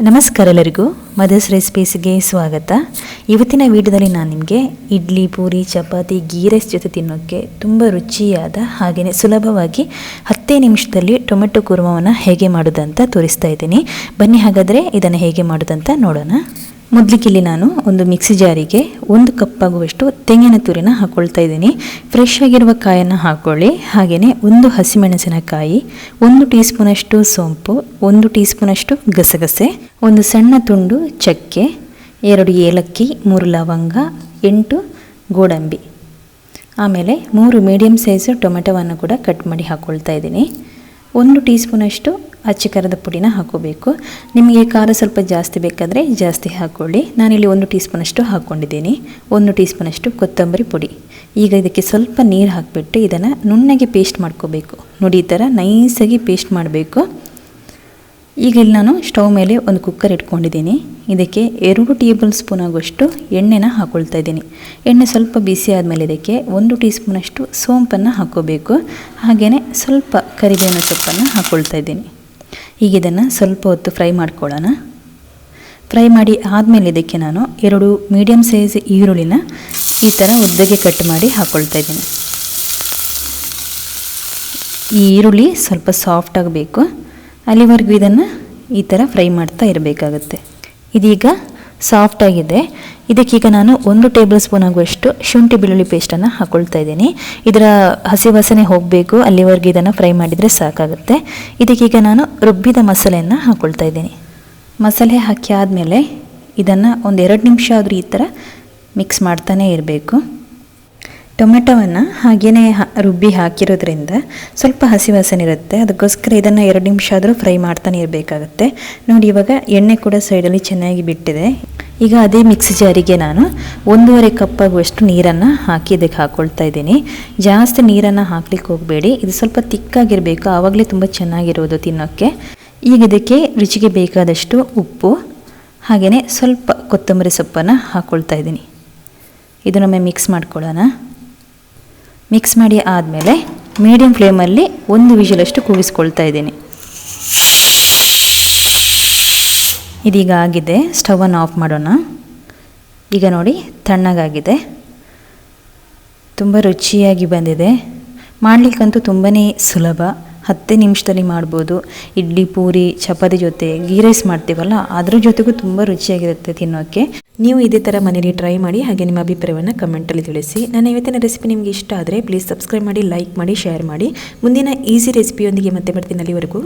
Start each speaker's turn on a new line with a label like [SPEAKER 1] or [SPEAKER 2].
[SPEAKER 1] ನಮಸ್ಕಾರ ಎಲ್ಲರಿಗೂ. ಮದರ್ಸ್ ರೆಸಿಪೀಸ್ಗೆ ಸ್ವಾಗತ. ಇವತ್ತಿನ ವಿಡಿಯೋದಲ್ಲಿ ನಾನು ನಿಮಗೆ ಇಡ್ಲಿ, ಪೂರಿ, ಚಪಾತಿ ಗೀ ರೈಸ್ ಜೊತೆ ತಿನ್ನೋಕ್ಕೆ ತುಂಬ ರುಚಿಯಾದ ಹಾಗೆಯೇ ಸುಲಭವಾಗಿ ಹತ್ತೇ ನಿಮಿಷದಲ್ಲಿ ಟೊಮೆಟೊ ಕುರ್ಮವನ್ನು ಹೇಗೆ ಮಾಡೋದಂತ ತೋರಿಸ್ತಾ ಇದ್ದೀನಿ. ಬನ್ನಿ ಹಾಗಾದರೆ ಇದನ್ನು ಹೇಗೆ ಮಾಡೋದಂತ ನೋಡೋಣ. ಮೊದಲಿಗೆ ಇಲ್ಲಿ ನಾನು ಒಂದು ಮಿಕ್ಸಿ ಜಾರಿಗೆ ಒಂದು ಕಪ್ ಆಗುವಷ್ಟು ತೆಂಗಿನ ತುರಿನ ಹಾಕ್ಕೊಳ್ತಾ ಇದ್ದೀನಿ. ಫ್ರೆಶ್ ಆಗಿರುವ ಕಾಯನ್ನು ಹಾಕ್ಕೊಳ್ಳಿ ಹಾಗೆಯೇ ಒಂದು ಹಸಿಮೆಣಸಿನಕಾಯಿ, ಒಂದು ಟೀ ಸ್ಪೂನಷ್ಟು ಸೋಂಪು, ಒಂದು ಟೀ ಸ್ಪೂನಷ್ಟು ಗಸಗಸೆ, ಒಂದು ಸಣ್ಣ ತುಂಡು ಚಕ್ಕೆ, ಎರಡು ಏಲಕ್ಕಿ, ಮೂರು ಲವಂಗ, ಎಂಟು ಗೋಡಂಬಿ. ಆಮೇಲೆ ಮೂರು ಮೀಡಿಯಮ್ ಸೈಜು ಟೊಮೆಟೊವನ್ನು ಕೂಡ ಕಟ್ ಮಾಡಿ ಹಾಕ್ಕೊಳ್ತಾ ಇದ್ದೀನಿ. ಒಂದು ಟೀ ಸ್ಪೂನಷ್ಟು ಅಚ್ಚ ಖಾರದ ಪುಡಿನ ಹಾಕೋಬೇಕು. ನಿಮಗೆ ಖಾರ ಸ್ವಲ್ಪ ಜಾಸ್ತಿ ಬೇಕಾದರೆ ಜಾಸ್ತಿ ಹಾಕ್ಕೊಳ್ಳಿ ನಾನಿಲ್ಲಿ ಒಂದು ಟೀ ಸ್ಪೂನಷ್ಟು ಹಾಕ್ಕೊಂಡಿದ್ದೀನಿ ಒಂದು ಟೀ ಸ್ಪೂನಷ್ಟು ಕೊತ್ತಂಬರಿ ಪುಡಿ. ಈಗ ಇದಕ್ಕೆ ಸ್ವಲ್ಪ ನೀರು ಹಾಕಿಬಿಟ್ಟು ಇದನ್ನು ನುಣ್ಣಗೆ ಪೇಸ್ಟ್ ಮಾಡ್ಕೋಬೇಕು. ನೋಡಿ, ಈ ಥರ ನೈಸಾಗಿ ಪೇಸ್ಟ್ ಮಾಡಬೇಕು. ಈಗ ಇಲ್ಲಿ ನಾನು ಸ್ಟವ್ ಮೇಲೆ ಒಂದು ಕುಕ್ಕರ್ ಇಟ್ಕೊಂಡಿದ್ದೀನಿ. ಇದಕ್ಕೆ ಎರಡು ಟೇಬಲ್ ಸ್ಪೂನ್ ಆಗುವಷ್ಟು ಎಣ್ಣೆನ ಹಾಕ್ಕೊಳ್ತಾ ಇದ್ದೀನಿ. ಎಣ್ಣೆ ಸ್ವಲ್ಪ ಬಿಸಿ ಆದಮೇಲೆ ಇದಕ್ಕೆ ಒಂದು ಟೀ ಸ್ಪೂನಷ್ಟು ಸೋಂಪನ್ನು ಹಾಕ್ಕೋಬೇಕು ಹಾಗೆಯೇ ಸ್ವಲ್ಪ ಕರಿಬೇವಿನ ಸೊಪ್ಪನ್ನು ಹಾಕ್ಕೊಳ್ತಾ ಇದ್ದೀನಿ. ಈಗ ಇದನ್ನು ಸ್ವಲ್ಪ ಹೊತ್ತು ಫ್ರೈ ಮಾಡ್ಕೊಳ್ಳೋಣ. ಫ್ರೈ ಮಾಡಿ ಆದಮೇಲೆ ಇದಕ್ಕೆ ನಾನು ಎರಡು ಮೀಡಿಯಮ್ ಸೈಜ್ ಈರುಳ್ಳಿನ ಈ ಥರ ಉದ್ದಗೆ ಕಟ್ ಮಾಡಿ ಹಾಕ್ಕೊಳ್ತಾ ಇದ್ದೀನಿ. ಈ ಈರುಳ್ಳಿ ಸ್ವಲ್ಪ ಸಾಫ್ಟ್ ಆಗಬೇಕು. ಅಲ್ಲಿವರೆಗೂ ಇದನ್ನು ಈ ಥರ ಫ್ರೈ ಮಾಡ್ತಾ ಇರಬೇಕಾಗುತ್ತೆ. ಇದೀಗ ಸಾಫ್ಟ್ ಆಗಿದೆ. ಇದಕ್ಕೀಗ ನಾನು ಒಂದು ಟೇಬಲ್ ಸ್ಪೂನ್ ಆಗುವಷ್ಟು ಶುಂಠಿ ಬೆಳ್ಳುಳ್ಳಿ ಪೇಸ್ಟನ್ನು ಹಾಕ್ಕೊಳ್ತಾ ಇದ್ದೀನಿ. ಇದರ ಹಸಿ ವಾಸನೆ ಹೋಗಬೇಕು, ಅಲ್ಲಿವರೆಗೆ ಇದನ್ನು ಫ್ರೈ ಮಾಡಿದರೆ ಸಾಕಾಗುತ್ತೆ. ಇದಕ್ಕೀಗ ನಾನು ರುಬ್ಬಿದ ಮಸಾಲೆಯನ್ನು ಹಾಕ್ಕೊಳ್ತಾ ಇದ್ದೀನಿ. ಮಸಾಲೆ ಹಾಕಿ ಆದಮೇಲೆ ಇದನ್ನು ಒಂದು ಎರಡು ನಿಮಿಷ ಆದರೂ ಈ ಥರ ಮಿಕ್ಸ್ ಮಾಡ್ತಾನೇ ಇರಬೇಕು. ಟೊಮೆಟೊವನ್ನು ಹಾಗೆಯೇ ರುಬ್ಬಿ ಹಾಕಿರೋದ್ರಿಂದ ಸ್ವಲ್ಪ ಹಸಿ ವಾಸನೆ ಇರುತ್ತೆ. ಅದಕ್ಕೋಸ್ಕರ ಇದನ್ನು ಎರಡು ನಿಮಿಷ ಆದರೂ ಫ್ರೈ ಮಾಡ್ತಾನೆ ಇರಬೇಕಾಗುತ್ತೆ ನೋಡಿ, ಇವಾಗ ಎಣ್ಣೆ ಕೂಡ ಸೈಡಲ್ಲಿ ಚೆನ್ನಾಗಿ ಬಿಟ್ಟಿದೆ. ಈಗ ಅದೇ ಮಿಕ್ಸಿ ಜಾರಿಗೆ ನಾನು ಒಂದೂವರೆ ಕಪ್ ಆಗುವಷ್ಟು ನೀರನ್ನು ಹಾಕಿ ಇದಕ್ಕೆ ಹಾಕ್ಕೊಳ್ತಾ ಇದ್ದೀನಿ. ಜಾಸ್ತಿ ನೀರನ್ನು ಹಾಕ್ಲಿಕ್ಕೆ ಹೋಗಬೇಡಿ. ಇದು ಸ್ವಲ್ಪ ತಿಕ್ಕಾಗಿರಬೇಕು. ಆವಾಗಲೇ ತುಂಬ ಚೆನ್ನಾಗಿರೋದು ತಿನ್ನೋಕ್ಕೆ. ಈಗ ಇದಕ್ಕೆ ರುಚಿಗೆ ಬೇಕಾದಷ್ಟು ಉಪ್ಪು, ಹಾಗೆಯೇ ಸ್ವಲ್ಪ ಕೊತ್ತಂಬರಿ ಸೊಪ್ಪನ್ನು ಹಾಕ್ಕೊಳ್ತಾ ಇದ್ದೀನಿ. ಇದನ್ನೊಮ್ಮೆ ಮಿಕ್ಸ್ ಮಾಡ್ಕೊಳ್ಳೋಣ. ಮಿಕ್ಸ್ ಮಾಡಿ ಆದಮೇಲೆ ಮೀಡಿಯಂ ಫ್ಲೇಮಲ್ಲಿ ಒಂದು ವಿಷಲಷ್ಟು ಕೂಗಿಸ್ಕೊಳ್ತಾ ಇದ್ದೀನಿ. ಇದೀಗ ಆಗಿದೆ ಸ್ಟವನ್ನು ಆಫ್ ಮಾಡೋಣ. ಈಗ ನೋಡಿ, ತಣ್ಣಗಾಗಿದೆ. ತುಂಬ ರುಚಿಯಾಗಿ ಬಂದಿದೆ. ಮಾಡಲಿಕ್ಕಂತೂ ತುಂಬಾ ಸುಲಭ. ಹತ್ತೇ ನಿಮಿಷದಲ್ಲಿ ಮಾಡ್ಬೋದು. ಇಡ್ಲಿ, ಪೂರಿ, ಚಪಾತಿ ಜೊತೆ ಗೀ ರೈಸ್ ಮಾಡ್ತೀವಲ್ಲ, ಅದ್ರ ಜೊತೆಗೂ ತುಂಬ ರುಚಿಯಾಗಿರುತ್ತೆ ತಿನ್ನೋಕ್ಕೆ ನೀವು ಇದೇ ಥರ ಮನೇಲಿ ಟ್ರೈ ಮಾಡಿ, ಹಾಗೆ ನಿಮ್ಮ ಅಭಿಪ್ರಾಯವನ್ನು ಕಮೆಂಟಲ್ಲಿ ತಿಳಿಸಿ. ನನ್ನ ಇವತ್ತಿನ ರೆಸಿಪಿ ನಿಮಗೆ ಇಷ್ಟ ಆದರೆ ಪ್ಲೀಸ್ ಸಬ್ಸ್ಕ್ರೈಬ್ ಮಾಡಿ ಲೈಕ್ ಮಾಡಿ ಶೇರ್ ಮಾಡಿ. ಮುಂದಿನ ಈಸಿ ರೆಸಿಪಿಯೊಂದಿಗೆ ಮತ್ತೆ ಬರ್ತೀನಿ ಅಲ್ಲಿವರೆಗೂ.